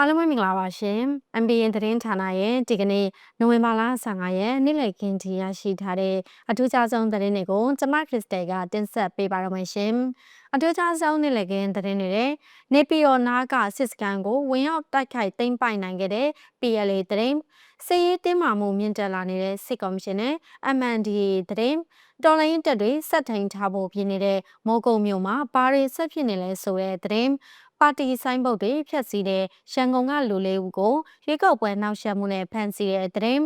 အားလုံးပဲမင်္ဂလာပါရှင် MBN သတင်းဌာနရဲ့ဒီကနေ့နိုဝင်ဘာလ15ရက်နေ့လည်ခင်းထိရရှိထားတဲ့အထူးခြားဆုံးသတင်းတွေကိုကျမခရစ်စတယ်ကတင်ဆက်ပေးပါရမရှင်အထူးခြားဆုံးနေ့လည်ခင်းသတင်းတွေနဲ့နေပြည်တော်နားကစစ်စကန်ကိုဝင်ရောက်တိုက်ခိုက်သိမ်းပိုက်နိုင်ခဲ့တဲ့ PLA သတင်းစစ်ရေးတင်းမာမှုမြင့်တက်လာနေတဲ့စစ်ကော်မရှင်နဲ့ MNDAA သတင်းတော်လိုင်းတက်တွေဆက်ထိန်ထားဖို့ပြင်နေတဲ့မိုးကုံမြို့မှာဘာတွေဆက်ဖြစ်နေလဲဆိုတဲ့သတင်း ပါတီဆိုင်ဘုတ်တွေဖျက်ဆီးတဲ့ရန်ကုန်ကလူလေးဦးကိုရွေးကောက်ပွဲနှောက်ယှက်မှုနဲ့ဖမ်းဆီးတဲ့တဲ့ရင်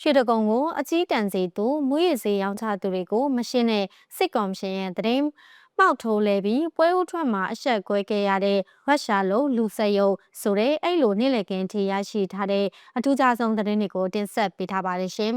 ရွှေတကုံကိုအကြီးတန်းစီသူမွေးရစေရောင်းချသူတွေကိုမရှင်းတဲ့စစ်ကော်မရှင်ရဲ့တဲ့ရင်ပေါက်ထိုးလဲပြီးပွဲဦးထွက်မှာအဆက်ကွဲခဲ့ရတဲ့ရုရှားလုံးလူဆက်ယုံဆိုတဲ့အဲ့လိုနေ့လည်ကင်းထိရရှိထားတဲ့အထူးခြားဆုံးသတင်းတွေကိုတင်ဆက်ပေးထားပါတယ်ရှင်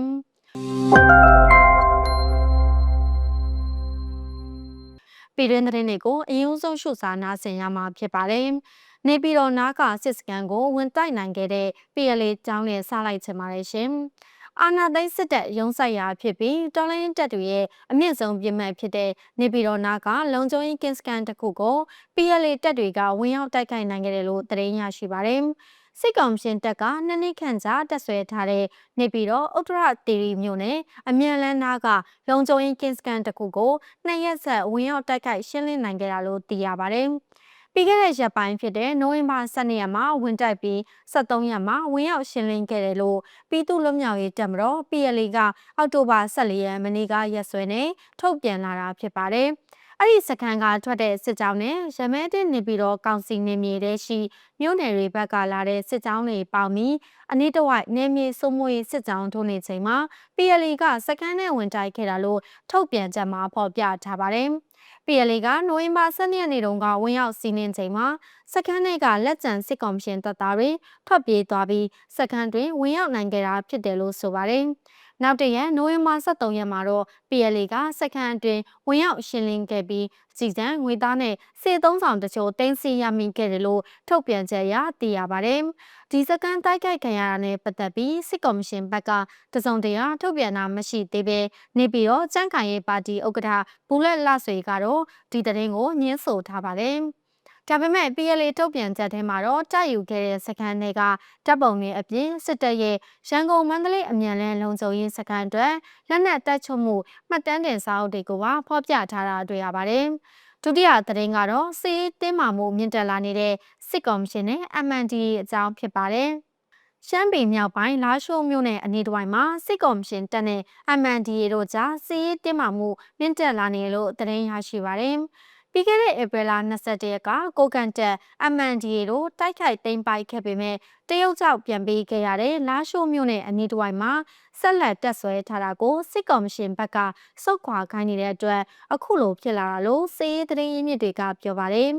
ပြည်တွင်းသတင်းတွေကိုအရင်ဆုံးရှုစားနားဆင်ရမှာဖြစ်ပါတယ်။နေပြည်တော်နားကစစ်စခန်းကိုဝင်တိုက်နိုင်ခဲ့တဲ့ PLA ကျောင်းနဲ့စလိုက်ချင်ပါတယ်ရှင်။အာနာသိန်းစစ်တပ်ရုံးဆိုင်ရာဖြစ်ပြီးတော်လိုင်းတပ်တွေရဲ့အမြင့်ဆုံးပြစ်မှတ်ဖြစ်တဲ့နေပြည်တော်နားကလုံခြုံရေးကင်းစကန်တစ်ခုကို PLA တပ်တွေကဝင်ရောက်တိုက်ခိုက်နိုင်ခဲ့တယ်လို့သတင်းရရှိပါတယ်။ စစ်ကောင်ရှင်တပ်ကနှစ်နှစ်ခန့်ကြာတက်ဆွဲထားတဲ့နေပြည်တော်ဥတ္တရတီရီမြို့နယ်အမြန်လန်းနာကလုံခြုံရေးကင်းစကန်တစ်ခုကိုနှစ်ရက်ဆက်ဝင်ရောက်တိုက်ခိုက်ရှင်းလင်းနိုင်ခဲ့တာလို့သိရပါတယ်။ပြီးခဲ့တဲ့ရက်ပိုင်းဖြစ်တဲ့နိုဝင်ဘာ12ရက်မှာဝင်တိုက်ပြီး73ရက်မှာဝင်ရောက်ရှင်းလင်းခဲ့တယ်လို့ပြည်သူ့လွတ်မြောက်ရေးတပ်မတော် PLA ကအောက်တိုဘာ14ရက်မနေ့ကရက်စွဲနဲ့ထုတ်ပြန်လာတာဖြစ်ပါတယ်။ အဲ့ဒီစခန်းကထွက်တဲ့စစ်ကြောင်းနဲ့ရမဲတဲ့နေပြီးတော့ကောင်စီနေမြေတဲ့ရှိမြို့နယ်တွေဘက်ကလာတဲ့စစ်ကြောင်းတွေပေါင်းပြီးအနည်းတဝိုက်နေမြေစုံမွေစစ်ကြောင်းထိုးနေချိန်မှာ PLA ကစခန်းနဲ့ဝင်တိုက်ခဲ့တာလို့ထုတ်ပြန်ချက်မှာဖော်ပြထားပါတယ်။ PLA ကနိုဝင်ဘာ12ရက်နေ့တုန်းကဝင်ရောက်စီးနင်းချိန်မှာစခန်းတွေကလက်ကျန်စစ်ကော်မရှင်တပ်သားတွေထွက်ပြေးသွားပြီးစခန်းတွင်ဝင်ရောက်နိုင်ခဲ့တာဖြစ်တယ်လို့ဆိုပါတယ်။ နောက်တရက်နိုဝင်ဘာ23ရက်မှာတော့ PLA ကစက္ကန့်အတွင်းဝင်ရောက်ရှင်းလင်းခဲ့ပြီးစီစံငွေသားနဲ့စေသုံးဆောင်တချို့တင်စီရမိခဲ့တယ်လို့ထုတ်ပြန်ချက်ရသိရပါတယ်။ဒီစက္ကန့်တိုက်ခိုက်ခံရတာနဲ့ပတ်သက်ပြီးစစ်ကော်မရှင်ဘက်ကတစုံတရာထုတ်ပြန်တာမရှိသေးပဲနေပြီးတော့ကြန့်ခိုင်ရေးပါတီဥက္ကဋ္ဌဘူလက်လဆွေကတော့ဒီသတင်းကိုညှင်းဆိုထားပါတယ်။ ဒါပေမဲ့ PLA ထုတ်ပြန်ချက်ထဲမှာတော့တိုက်ယူခဲ့တဲ့စခန်းတွေကတပ်ပုံတွေအပြင်စစ်တပ်ရဲ့ရန်ကုန်မန္တလေးအမြန်လန်းလုံခြုံရေးစခန်းအတွက်လက်နက်တပ်ချုပ်မှုမှတ်တမ်းတင်စာအုပ်တွေကိုပါဖော်ပြထားတာတွေ့ရပါတယ်။ဒုတိယသတင်းကတော့စီးတင်းမာမှုမြင့်တက်လာနေတဲ့စစ်ကော်မရှင်နဲ့ MND အကြောင်းဖြစ်ပါတယ်။ရှမ်းပြည်မြောက်ပိုင်းလာရှိုးမြို့နယ်အနီးတစ်ဝိုက်မှာစစ်ကော်မရှင်တပ်နဲ့ MNDA တို့ကြားစီးတင်းမာမှုမြင့်တက်လာနေလို့သတင်းရရှိပါတယ်။ ပြီးခဲ့တဲ့ဧပြီလ22ရက်ကကိုကန်တက် MNDA တို့တိုက်ခိုက်သိမ်းပိုက်ခဲ့ပေမဲ့တရုတ်ကြောင့်ပြန်ပေးခဲ့ရတဲ့လာရှိုးမြို့နယ်အနီးတစ်ဝိုက်မှာဆက်လက်တက်ဆွဲထားတာကိုစစ်ကော်မရှင်ဘက်ကစုတ်ခွာခိုင်းနေတဲ့အတွက်အခုလိုဖြစ်လာတာလို့စေရေးသတင်းရင်းမြစ်တွေကပြောပါတယ်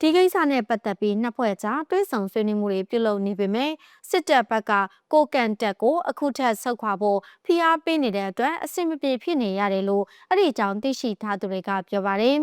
ဒီကိစ္စနဲ့ပတ်သက်ပြီးနှစ်ဖွဲ့ကြားတွဲဆောင်ဆွေးနွေးမှုတွေပြုလုပ်နေပေမဲ့စစ်တပ်ဘက်ကကိုကန်တက်ကိုအခုထက်ဆုတ်ခွာဖို့ဖိအားပေးနေတဲ့အတွက်အဆင်မပြေဖြစ်နေရတယ်လို့အဲ့ဒီကြောင့်သိရှိထားသူတွေကပြောပါတယ်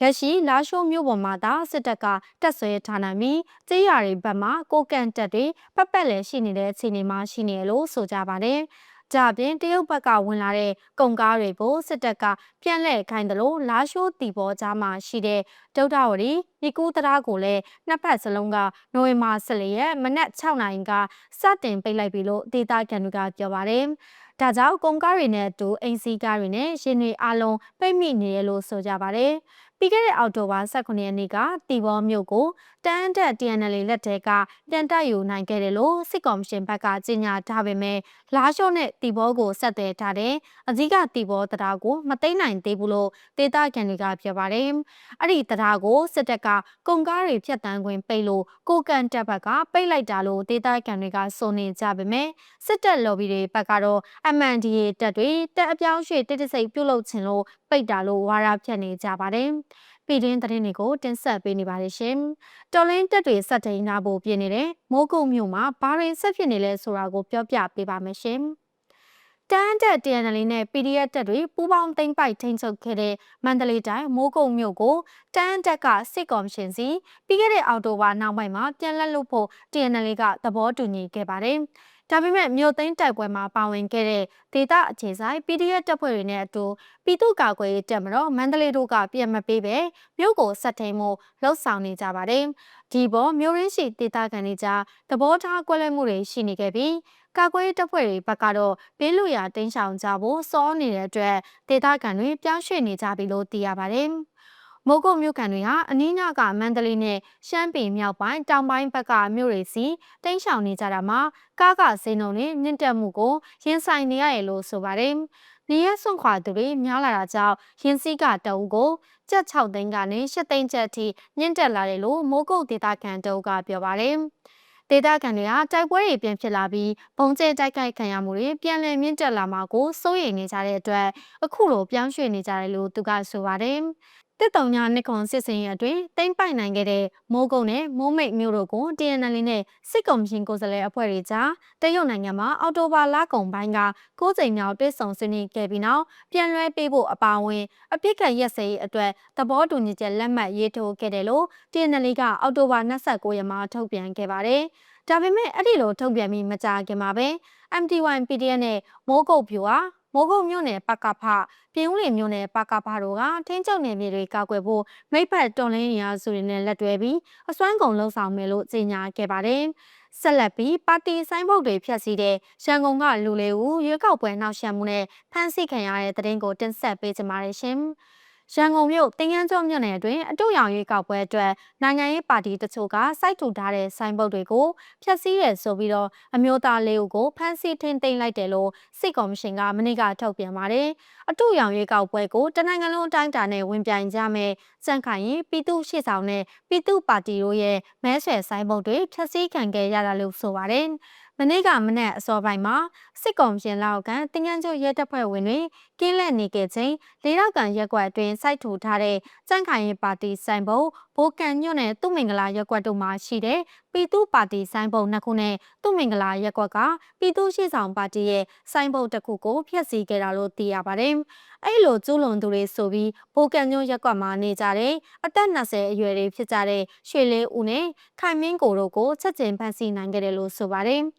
လက်ရှိလာရှိုးမြို့ပေါ်မှာသာစစ်တပ်ကတက်ဆွဲထားနိုင်ပြီးကြေးရွာတွေဘက်မှာကိုကန်တက်တွေပတ်ပတ်လည်ရှိနေတဲ့အခြေအနေမှာရှိနေလို့ဆိုကြပါတယ်။ ကြပြင်တရုတ်ဘက်ကဝင်လာတဲ့ကုန်ကားတွေကိုစစ်တပ်ကပြန်လှည့်ခိုင်းတယ်လို့လာရှိုးတီဘောကြားမှာရှိတဲ့ဒုဒ္ဒဝရီမိကူးတရားကိုလည်းနှစ်ဖက်စလုံးကနိုဝင်ဘာ14ရက်မနက်6နာရီကစတင်ပိတ်လိုက်ပြီလို့ဒေသခံတွေကပြောပါတယ်။ဒါကြောင့်ကုန်ကားတွေနဲ့အတူအင်စီကားတွေနဲ့ရှင်တွေအလုံးပိတ်မိနေရလို့ဆိုကြပါတယ်။ပြီးခဲ့တဲ့အောက်တိုဘာ18ရက်နေ့ကတီဘောမြို့ကိုတန်းတက် TNL လက်ထဲကပြန်တက်ယူနိုင်ခဲ့တယ်လို့စစ်ကော်မရှင်ဘက်ကကြေညာထားပေမဲ့လာရှိုးနဲ့တီဘောကိုဆက်သွယ်ထားတဲ့အကြီးကတီဘောတရားကိုမသိမ်းနိုင်သေးဘူးလို့ဒေသခံတွေကပြောပါတယ်။အဲ့ဒီတရားကိုစစ်တပ်ကကုန်ကားတွေဖြတ်တန်းခွင့်ပိတ်လို့ကိုကန်တပ်ဘက်ကပိတ်လိုက်တာလို့ဒေသခံတွေကဆိုနေကြပေမဲ့စစ်တပ် lobby တွေဘက်ကတော့ MNDA တပ်တွေတပ်အပြောင်းရွှေ့တိတ်တဆိတ်ပြုတ်လုခြင်းလို့ပိတ်တာလို့ဝါဒဖြန့်နေကြပါတယ်။ ပြည်တွင်းသတင်းတွေကိုတင်ဆက်ပေးနေပါတယ်ရှင်။တော်လင်းတက်တွေစက်တိန်နာဖို့ပြင်နေတဲ့မိုးကုတ်မြို့မှာဘာတွေဆက်ဖြစ်နေလဲဆိုတာကိုပြောပြပေးပါမယ်ရှင်။တန်းတက် TNL နဲ့ PDF တက်တွေပူးပေါင်းသိမ်းပိုက်ထိန်းချုပ်ခဲ့တဲ့မန္တလေးတိုင်းမိုးကုတ်မြို့ကိုတန်းတက်ကစစ်ကော်မရှင်စီပြီးခဲ့တဲ့အောက်တိုဘာနောက်ပိုင်းမှာပြန်လက်လွတ်ဖို့ TNL ကသဘောတူညီခဲ့ပါတယ်။ ဒါပေမဲ့မြို့သိမ်းတိုက်ပွဲမှာပါဝင်ခဲ့တဲ့ဒေသအခြေဆိုင် PDF တပ်ဖွဲ့တွေနဲ့အတူပြည်သူ့ကာကွယ်ရေးတပ်မတော်မန္တလေးတို့ကပြန်မပေးပဲမြို့ကိုဆက်ထိန်မှုလှုပ်ဆောင်နေကြပါတယ်။ဒီပေါ်မြို့ရင်းရှိဒေသခံတွေကြားသဘောထားကွဲလွဲမှုတွေရှိနေခဲ့ပြီးကာကွယ်ရေးတပ်ဖွဲ့တွေဘက်ကတော့ဘေးလူရာတင်းရှောင်ကြဖို့စောနေတဲ့အတွက်ဒေသခံတွေပြောင်းရွှေ့နေကြပြီလို့သိရပါတယ်။ မိုးကုတ်မြို့ကန်တွေဟာအနည်းငကမန္တလေးနဲ့ရှမ်းပြည်မြောက်ပိုင်းတောင်ပိုင်းဘက်ကမြို့တွေစီတိမ်းရှောင်နေကြတာမှာကားကစိန်ုံနဲ့မြင့်တက်မှုကိုရင်ဆိုင်နေရတယ်လို့ဆိုပါတယ်။နေရစွန့်ခွာသူတွေများလာတာကြောင့်ရင်စည်းကတအုပ်ကိုကျပ်6သိန်းကနေ8သိန်းကျပ်အထိမြင့်တက်လာတယ်လို့မိုးကုတ်ဒေသခံတအုပ်ကပြောပါတယ်။ဒေသခံတွေကတိုက်ပွဲတွေပြန်ဖြစ်လာပြီးဘုံကျဲတိုက်ခိုက်ခံရမှုတွေပြန်လည်မြင့်တက်လာမှာကိုစိုးရိမ်နေကြတဲ့အတွက်အခုလိုပြောင်းရွှေ့နေကြတယ်လို့သူကဆိုပါတယ်။ တစ်တုံညာနှစ်ခွန်စစ်စင်ရအတွင်းတိမ့်ပိုက်နိုင်ခဲ့တဲ့မိုးကုတ်နဲ့မိုးမိတ်မြို့တို့ကို TNL နဲ့စစ်ကောင်ရှင်ကိုယ်စားလှယ်အဖွဲ့တွေကြားတရုတ်နိုင်ငံမှာအော်တိုဘာလကုန်ပိုင်းက9ကြိမ်မြောက်တွေ့ဆုံဆွေးနွေးခဲ့ပြီးနောက်ပြန်လွှဲပေးဖို့အပါအဝင်အပြစ်ခတ်ရက်စဲရေးအတွက်သဘောတူညီချက်လက်မှတ်ရေးထိုးခဲ့တယ်လို့ TNL ကအော်တိုဘာ29ရက်မှာထုတ်ပြန်ခဲ့ပါတယ်။ဒါပေမဲ့အဲ့ဒီလိုထုတ်ပြန်ပြီးမကြခင်မှာပဲ MTY PDF နဲ့မိုးကုတ်ပြူဟာ မိုးကုတ်မြို့နယ်ပကဖပြည်ဦးလင်မြို့နယ်ပကဖတို့ကထင်းကျုံနယ်မြေတွေကောက်ွယ်ဖို့မိဖက်တော်လင်းရာစုတွေနဲ့လက်တွဲပြီးအစွမ်းကုန်လှုံ့ဆော်မယ်လို့ကြေညာခဲ့ပါတယ်။ဆက်လက်ပြီးပါတီဆိုင်ဘုတ်တွေဖြတ်စည်းတဲ့ရန်ကုန်ကလူလေးဦးရွေးကောက်ပွဲနှောက်ယှက်မှုနဲ့ဖမ်းဆီးခံရတဲ့တဲ့တင်ကိုတင်ဆက်ပေးကြပါရရှင်။ ရန်ကုန်မြို့တင်ငန်းကျော်မြို့နယ်အတွင်းအတူရောင်ရွေးကောက်ပွဲအတွက်နိုင်ငံရေးပါတီတချို့ကစိုက်ထူထားတဲ့ဆိုင်းဘုတ်တွေကိုဖျက်ဆီးရဲဆိုပြီးတော့အမျိုးသားလေးဦးကိုဖမ်းဆီးထိန်းသိမ်းလိုက်တယ်လို့စစ်ကော်မရှင်ကမနေ့ကထုတ်ပြန်ပါတယ်။အတူရောင်ရွေးကောက်ပွဲကိုတနိုင်ငံလုံးအတိုင်းအတာနဲ့ဝင်ပြိုင်ကြမယ်။စံခိုင်ရင်ပြည်သူ့ရှေ့ဆောင်နဲ့ပြည်သူ့ပါတီတို့ရဲ့မဲဆွယ်ဆိုင်းဘုတ်တွေဖျက်ဆီးခံခဲ့ရတာလို့ဆိုပါတယ်။ မနေ့ကမနက်အစောပိုင်းမှာစစ်ကောင်ရှင်လောက်ကန်တင်ငန်းကျရဲတပ်ဖွဲ့ဝင်တွေကင်းလက်နေခဲ့ချိန်လေးတော့ကန်ရက်ကွက်အတွင်းစိုက်ထူထားတဲ့စန့်ခိုင်ရင်ပါတီဆိုင်ဘုံ ဘိုးကန်ညွန့်နဲ့သူ့မင်္ဂလာရက်ကွက်တို့မှာရှိတဲ့ပြည်သူ့ပါတီဆိုင်ဘုံနှစ်ခုနဲ့သူ့မင်္ဂလာရက်ကွက်ကပြည်သူ့ရှိဆောင်ပါတီရဲ့ဆိုင်ဘုံတစ်ခုကိုဖျက်ဆီးခဲ့တာလို့သိရပါတယ်။အဲ့လိုကျူးလွန်သူတွေဆိုပြီးဘိုးကန်ညွန့်ရက်ကွက်မှာနေကြတဲ့အသက်20အရွယ်တွေဖြစ်ကြတဲ့ရွှေလေးဦးနဲ့ခိုင်မင်းကိုတို့ကိုချက်ချင်းဖမ်းဆီးနိုင်ခဲ့တယ်လို့ဆိုပါတယ်။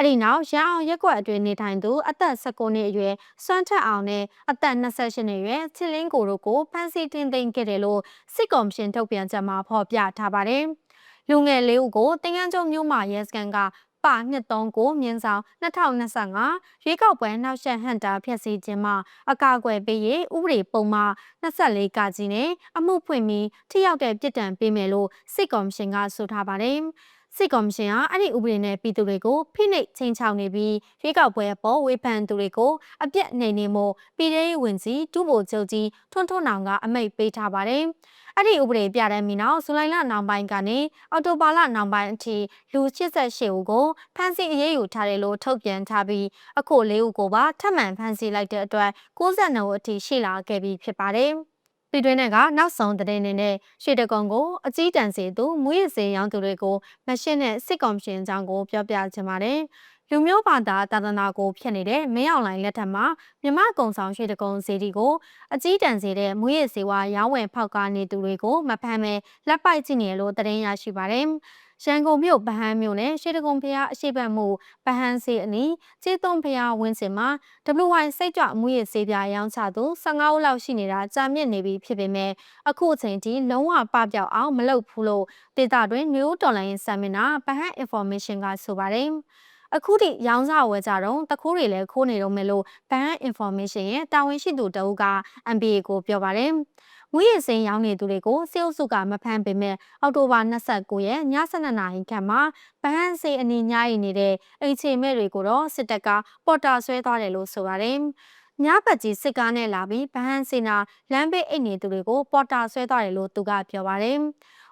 အဲ့ဒီနောက်ရန်အောင်ရက်ကွက်အတွင်းနေထိုင်သူအသက်19နှစ်အရွယ်စွမ်းထက်အောင်နဲ့အသက်28နှစ်အရွယ်ချစ်လင်းကိုတို့ကိုဖမ်းဆီးတင်သိမ်းခဲ့တယ်လို့စစ်ကော်မရှင်ထုတ်ပြန်ချက်မှာဖော်ပြထားပါတယ်။လူငယ်လေးဦးကိုတင်ငန်းကျုံမြို့မှာရဲစခန်းကပါ239မြင်းဆောင်2025ရွေးကောက်ပွဲနောက်ဆက်ဟန်တာဖျက်ဆီးခြင်းမှာအကာအကွယ်ပေးရေးဥပဒေပုံမှ24ကကြီးနဲ့အမှုဖွင့်ပြီးထိရောက်တဲ့ပြစ်ဒဏ်ပေးမယ်လို့စစ်ကော်မရှင်ကဆိုထားပါတယ်။ စစ်ကော်မရှင်ဟာအဲ့ဒီဥပဒေနဲ့ပြည်သူတွေကိုဖိနှိပ်ချင်းချောင်နေပြီးရွေးကောက်ပွဲပေါ်ဝေဖန်သူတွေကိုအပြက်နေနေမှုပြည်ထောင်ဝင်စီဒုဗိုလ်ချုပ်ကြီးထွန်းထွန်းနောင်ကအမိန့်ပေးထားပါတယ်။အဲ့ဒီဥပဒေပြတဲ့မီနောက်ဇူလိုင်လနောက်ပိုင်းကနေအော်တိုဘာလနောက်ပိုင်းအထိလူ88ဦးကိုဖမ်းဆီးအရေးယူထားတယ်လို့ထုတ်ပြန်ထားပြီးအခု၄ဦးကိုပါထပ်မံဖမ်းဆီးလိုက်တဲ့အတွက်62ဦးအထိရှိလာခဲ့ပြီဖြစ်ပါတယ်။ ပြည်တွင်းကနောက်ဆုံးသတင်းတွေနဲ့ရွှေတကုံကိုအကြီးတန်းစီသူမူရစေရောင်းသူတွေကိုမရှင်းတဲ့စစ်ကော်မရှင်အကြောင်းကိုပြောပြချင်ပါတယ်။လူမျိုးဘာသာတာသနာကိုဖြစ်နေတဲ့မင်းအောင်လှိုင်လက်ထက်မှာမြမကုံဆောင်ရွှေတကုံစီတီကိုအကြီးတန်းစီတဲ့မူရစေဝါရောင်းဝယ်ဖောက်ကားနေသူတွေကိုမဖမ်းမဲလက်ပိုက်ကြည့်နေလို့သတင်းရရှိပါတယ်။ ရန်ကုန်မြို့ဗဟန်းမြို့နယ်ရှေးတကုံဖျားအရှိတ်မှုဗဟန်းစီအနီးကျေးသွန်ဖျားဝင်းစင်မှာ WY စိတ်ကြွအမှုရစေးပြရောင်းချသူ15ဦးလောက်ရှိနေတာကြာမြင့်နေပြီဖြစ်ပေမဲ့အခုအချိန်ထိလုံးဝပပြောက်အောင်မလုပ်ဘူးလို့ဒေတာတွင် New Online ဆမ်မီနာဗဟန်း information ကဆိုပါတယ်အခုထိရောင်းစားဝယ်ကြတော့တခိုးတွေလည်းခိုးနေတော့မယ်လို့ဘန် information ရဲ့တာဝန်ရှိသူတအုပ်က MBA ကိုပြောပါတယ်။ ငွေရစင်းရောင်းနေသူတွေကိုစေအုပ်စုကမဖမ်းပေမဲ့အောက်တိုဘာ29ရက်ည7:00နာရီခန့်မှာဗဟန်းစေအနီးညရီနေတဲ့အိမ်ချေမဲ့တွေကိုတော့စစ်တပ်ကပေါ်တာဆွဲသွားတယ်လို့ဆိုပါတယ်။ညပတ်ကြီးစစ်ကားနဲ့လာပြီးဗဟန်းစေနာလမ်းဘေးအိတ်နေသူတွေကိုပေါ်တာဆွဲသွားတယ်လို့သူကပြောပါတယ်။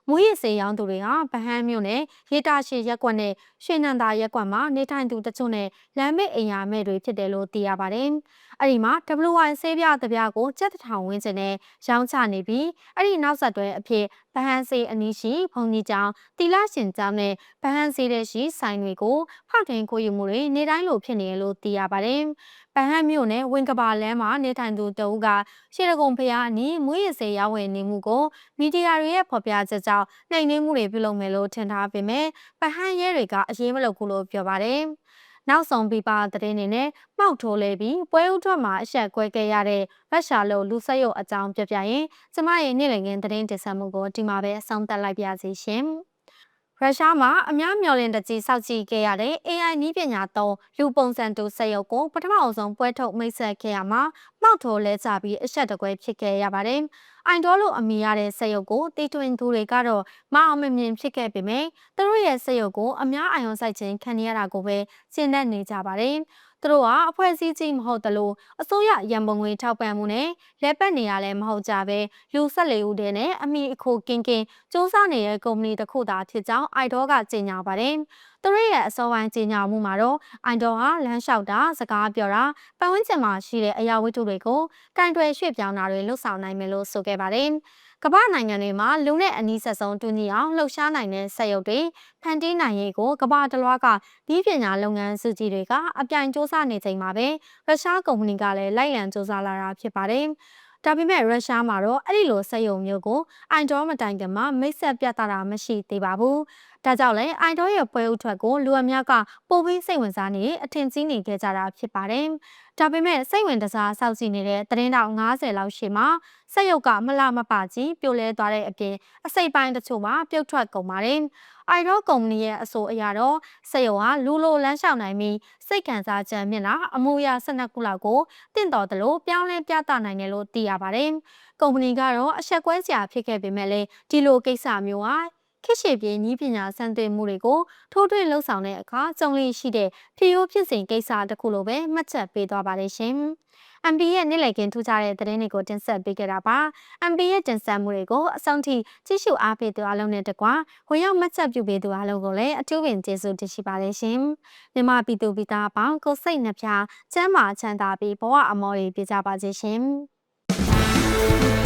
မူရစေရောင်းသူတွေဟာဗဟန်းမြို့နယ်ရေတာရှည်ရက်ကွက်နဲ့ရွှေနန္တာရက်ကွက်မှာနေထိုင်သူတချို့နဲ့လမ်းမေအိမ်ယာမဲ့တွေဖြစ်တယ်လို့သိရပါတယ်။အဲ့ဒီမှာ WY ဆေးပြတပြားကိုစက်တထောင်ဝန်းကျင်နဲ့ရောင်းချနေပြီးအဲ့ဒီနောက်ဆက်တွဲအဖြစ်ဗဟန်းစေအနီးရှိဘုံကြီးကျောင်းတီလာရှင်ကျောင်းနဲ့ဗဟန်းစေတဲ့ရှိဆိုင်တွေကိုဖောက်ထွင်းခိုးယူမှုတွေနေတိုင်းလိုဖြစ်နေတယ်လို့သိရပါတယ်။ ပန်ဟတ်မြို့နယ်ဝင်ကဘာလမ်းမှာနေထိုင်သူတဦးကရှေရကုံဖျားအနီးမွေးရစေရောက်ဝင်နေမှုကိုမီဒီယာတွေရဲ့ဖော်ပြချက်ကြောင့်နှိမ်နင်းမှုတွေပြုလုပ်မယ်လို့ထင်ထားပေမဲ့ပဟန်ရဲတွေကအရေးမလုပ်ဘူးလို့ပြောပါတယ်နောက်ဆုံးပြပါသတင်းတွေနဲ့မှောက်ထိုးလဲပြီးပွဲဥထွက်မှာအဆက်ကွဲခဲ့ရတဲ့ဗတ်ရှာလို့လူဆက်ရုပ်အကြောင်းပြပြရင်ကျမရဲ့နေ့လည်ခင်းသတင်းတင်ဆက်မှုကိုဒီမှာပဲအဆုံးသတ်လိုက်ပါစီရှင်။ ရုရှားမှာအများမျှော်လင့်တကြီးစောက်ကြည့်ခဲ့ရတဲ့ AI နည်းပညာသုံးလူပုံစံတူစက်ရုပ်ကိုပထမအဆုံးပွဲထုတ်မိတ်ဆက်ခဲ့ရမှာမှောက်ထိုးလဲကြပြီးအဆက်တကွဲဖြစ်ခဲ့ရပါတယ်။အိုင်ဒေါလို့အမည်ရတဲ့စက်ရုပ်ကိုတီထွင်သူတွေကတော့မအောင်မမြင်ဖြစ်ခဲ့ပေမဲ့သူတို့ရဲ့စက်ရုပ်ကိုအများအာရုံစိုက်ခြင်းခံရတာကိုပဲရှင်းတတ်နေကြပါတယ်။သူတို့ကအဖွဲ့အစည်းကြီးမဟုတ်တလို့အစိုးရရန်ပုံငွေထောက်ပံ့မှုနဲ့လက်ပတ်နေရလဲမဟုတ်ကြပဲလူဆက်လေဦးတဲ့နဲ့အမိအခိုကင်းကင်းစ조사နေတဲ့ကုမ္ပဏီတစ်ခုသာဖြစ်ကြောင်း idol ကကြေညာပါတယ်။ သူတို့ရဲ့အစောပိုင်းကြေညာမှုမှာတော့ idol ဟာလမ်းလျှောက်တာစကားပြောတာပတ်ဝန်းကျင်မှာရှိတဲ့အရာဝတ္ထုတွေကိုကင်တွယ်ရွှေ့ပြောင်းတာတွေလှုပ်ဆောင်နိုင်မယ်လို့ဆိုခဲ့ပါတယ်။ကမ္ဘာနိုင်ငံတွေမှာလူနဲ့အနီးဆက်ဆုံးတူညီအောင်လှုပ်ရှားနိုင်တဲ့စက်ရုပ်တွေဖန်တီးနိုင်ရေးကိုကမ္ဘာတလွှားကဒီပညာလုပ်ငန်းစုကြီးတွေကအပြိုင်စ조사နေချိန်မှာပဲရုရှားကုမ္ပဏီကလည်းလိုက်လံစ조사လာတာဖြစ်ပါတယ်။ဒါပေမဲ့ရုရှားမှာတော့အဲ့ဒီလိုစက်ရုံမျိုးကိုအိုင်ဒေါမတိုင်ခင်မှာမိတ်ဆက်ပြသတာမရှိသေးပါဘူး။ ဒါကြောင့်လည်းအိုင်ဒေါရဲ့ပွဲဥထွက်ကိုလူအများကပိုပြီးစိတ်ဝင်စားနေအထင်ကြီးနေခဲ့ကြတာဖြစ်ပါတယ်။ဒါပေမဲ့စိတ်ဝင်တစားစောက်ကြည့်နေတဲ့သတင်းတောင်90လောက်ရှိမှစက်ရုပ်ကမလမပကြီးပြိုလဲသွားတဲ့အပြင်အစိပ်ပိုင်းတချို့မှာပြုတ်ထွက်ကုန်ပါတယ်။အိုင်ရောကုမ္ပဏီရဲ့အဆိုအရတော့စက်ရုပ်ဟာလူလိုလန်းလျှောက်နိုင်ပြီးစိတ်ခံစားချက်မြင့်လာအမှုရ12ခုလောက်ကိုတင့်တော်တယ်လို့ပြောင်းလဲပြသနိုင်တယ်လို့သိရပါတယ်။ကုမ္ပဏီကတော့အဆက်ကွဲစရာဖြစ်ခဲ့ပေမဲ့လည်းဒီလိုကိစ္စမျိုးဟာ ခေတ်ရှည်ပြေးနည်းပညာစံတင်မှုတွေကိုထိုးထွင်းလှုပ်ဆောင်တဲ့အခါကြုံလေးရှိတဲ့ဖြစ်ရိုးဖြစ်စဉ်ကိစ္စတစ်ခုလိုပဲမှတ်ချက်ပေးသွားပါတယ်ရှင်။ MB ရဲ့နေ့လည်ခင်းထူးခြားတဲ့သတင်းတွေကိုတင်ဆက်ပေးခဲ့တာပါ။ MB ရဲ့တင်ဆက်မှုတွေကိုအဆုံးထိကြည့်ရှုအားပေးသူအလုံးနဲ့တကွဝင်ရောက်မှတ်ချက်ပြုပေးသူအလုံးကိုလည်းအထူးပင်ကျေးဇူးတင်ရှိပါတယ်ရှင်။မြန်မာပြည်သူပြည်သားအပေါင်းကိုစိတ်နှပြချမ်းမာချမ်းသာပြီးဘဝအမောတွေပြကြပါစေရှင်။